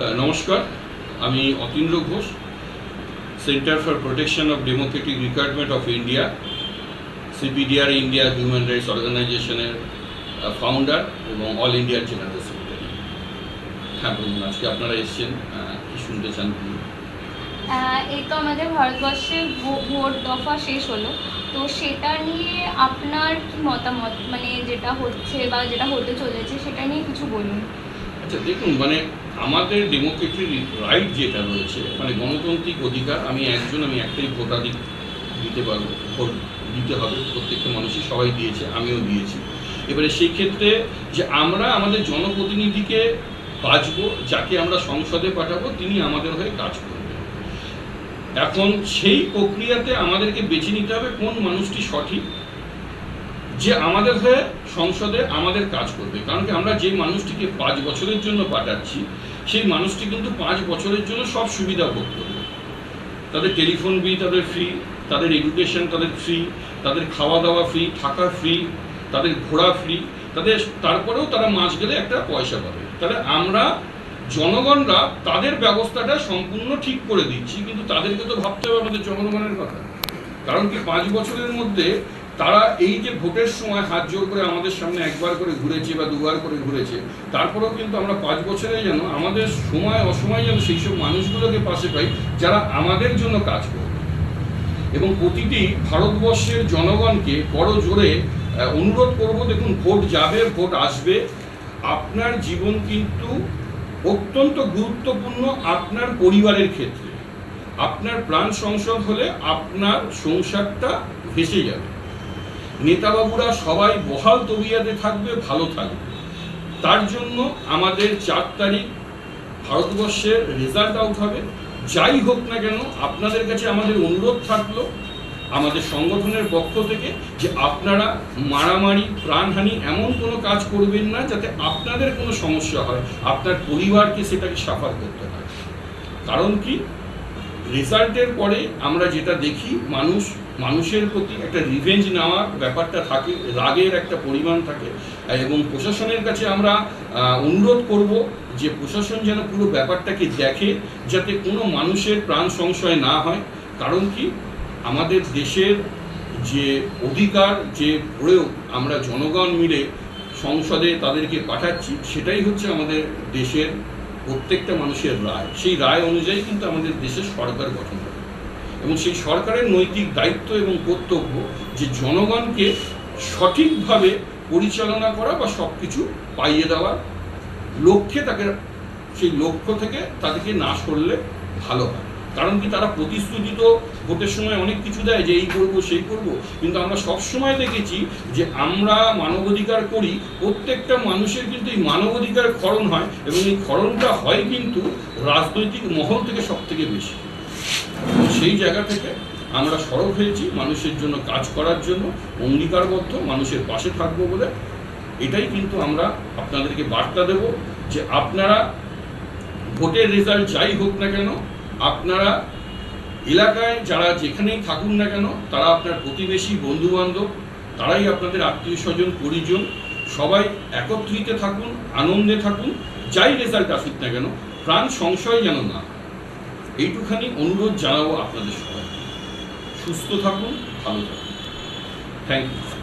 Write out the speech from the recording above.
নমস্কার। আমি Atindra Ghosh centre for protection of democratic requirement of India CPDR India human rights অর্গানাইজেশনের founder এবং all ইন্ডিয়ার general secretary হ্যাঁ বলুন, আজকে আপনারা এসছেন কি শুনতে চান এই তো আমাদের ভারতবর্ষের ভোট দফা শেষ হলো। তো সেটা নিয়ে আপনার কি মতামত? মানে যেটা হচ্ছে বা যেটা হতে চলেছে সেটা নিয়ে কিছু বলুন। আচ্ছা দেখুন মানে আমাদের ডেমোক্রেটিক রাইট যেটা রয়েছে মানে গণতান্ত্রিক অধিকার, আমি একজন, আমি একটাই ভোটাধিক দিতে পারব, ভোট দিতে হবে, প্রত্যেকটা মানুষই সবাই দিয়েছে, আমিও দিয়েছি। এবারে সেই ক্ষেত্রে যে আমরা আমাদের জনপ্রতিনিধিকে বাঁচবো, যাকে আমরা সংসদে পাঠাবো, তিনি আমাদের হয়ে কাজ করবেন। এখন সেই প্রক্রিয়াতে আমাদেরকে বেছে নিতে হবে কোন মানুষটি সঠিক যে আমাদের হয়ে সংসদে আমাদের কাজ করবে। কারণ কি আমরা যে মানুষটিকে পাঁচ বছরের জন্য পাঠাচ্ছি, সেই মানুষটি কিন্তু পাঁচ বছরের জন্য সব সুবিধা ভোগ করবে। তাদের টেলিফোন বিল তাদের ফ্রি তাদের এডুকেশন তাদের ফ্রি তাদের খাওয়া দাওয়া ফ্রি থাকা ফ্রি তাদের ঘোরা ফ্রি তাদের তারপরেও তারা মাস গেলে একটা পয়সা পাবে। তাহলে আমরা জনগণরা তাদের ব্যবস্থাটা সম্পূর্ণ ঠিক করে দিচ্ছি, কিন্তু তাদেরকে তো ভাবতে হবে আমাদের জনগণের কথা। কারণ কি পাঁচ বছরের মধ্যে তারা এই যে ভোটের সময় হাত জোর করে আমাদের সামনে একবার করে ঘুরেছে বা দুবার করে ঘুরেছে, তারপরেও কিন্তু আমরা পাঁচ বছরে যেন আমাদের সময় অসময় যেন সেই সব মানুষগুলোকে পাশে পাই যারা আমাদের জন্য কাজ করবে। এবং প্রতিটি ভারতবর্ষের জনগণকে বড় জোরে অনুরোধ করব, দেখুন, ভোট যাবে, ভোট আসবে। আপনার জীবন কিন্তু অত্যন্ত গুরুত্বপূর্ণ আপনার পরিবারের ক্ষেত্রে। আপনার প্রাণ সংসদ হলে আপনার সংসারটা ভেসে যাবে। নেতাবাবুরা সবাই বহাল তবিয়াতে থাকবে, ভালো থাকবে। তার জন্য আমাদের চার তারিখ ভারতবর্ষের রেজাল্ট আউট হবে। যাই হোক না কেন, আপনাদের কাছে আমাদের অনুরোধ থাকল আমাদের সংগঠনের পক্ষ থেকে যে আপনারা মারামারি, প্রাণহানি এমন কোনো কাজ করবেন না যাতে আপনাদের কোনো সমস্যা হয়। আপনার পরিবারকে সেটাকে সাফার করতে হয়। কারণ কি? রেজাল্টের পরে আমরা যেটা দেখি, মানুষ, মানুষের প্রতি একটা রিভেঞ্জ নেওয়ার ব্যাপারটা থাকে, রাগের একটা পরিমাণ থাকে। এবং প্রশাসনের কাছে আমরা অনুরোধ করব যে প্রশাসন যেন পুরো ব্যাপারটাকে দেখে, যাতে কোনো মানুষের প্রাণ সংশয় না হয়। কারণ কি? আমাদের দেশের যে অধিকার, যে প্রয়োগ আমরা জনগণ মিলে সংসদে তাদেরকে পাঠাচ্ছি, সেটাই হচ্ছে আমাদের দেশের প্রত্যেকটা মানুষের রায়, সেই রায় অনুযায়ী কিন্তু আমাদের দেশে সরকার গঠন করে এবং সেই সরকারের নৈতিক দায়িত্ব এবং কর্তব্য যে জনগণকে সঠিকভাবে পরিচালনা করা বা সব কিছু পাইয়ে দেওয়ার লক্ষ্যে তাকে, সেই লক্ষ্য থেকে তাদেরকে না সরলে ভালো হয়। কারণ কি তারা প্রতিশ্রুতি তো ভোটের সময় অনেক কিছু দেয় যে এই করব, সেই করব। কিন্তু আমরা সব সময় দেখেছি যে আমরা মানবাধিকার করি, প্রত্যেকটা মানুষের কিন্তু এই মানবাধিকার ক্ষরণ হয় এবং এই ক্ষরণটা হয় কিন্তু রাজনৈতিক মহল থেকে সব থেকে বেশি সেই জায়গা থেকে আমরা সরব হয়েছি মানুষের জন্য কাজ করার জন্য, অঙ্গীকারবদ্ধ, মানুষের পাশে থাকব বলে। এটাই কিন্তু আমরা আপনাদেরকে বার্তা দেব যে আপনারা ভোটের রেজাল্ট যাই হোক না কেন আপনারা এলাকায় যারা যেখানেই থাকুন না কেন, তারা আপনার প্রতিবেশী বন্ধু বান্ধব তারাই আপনাদের আত্মীয় স্বজন পরিজন, সবাই একত্রিত থাকুন, আনন্দে থাকুন, যাই রেজাল্ট আসুক না কেন, প্রাণ সংশয় যেন না এইটুখানি অনুরোধ জানাব আপনাদের সবাই সুস্থ থাকুন, ভালো থাকুন। Thank you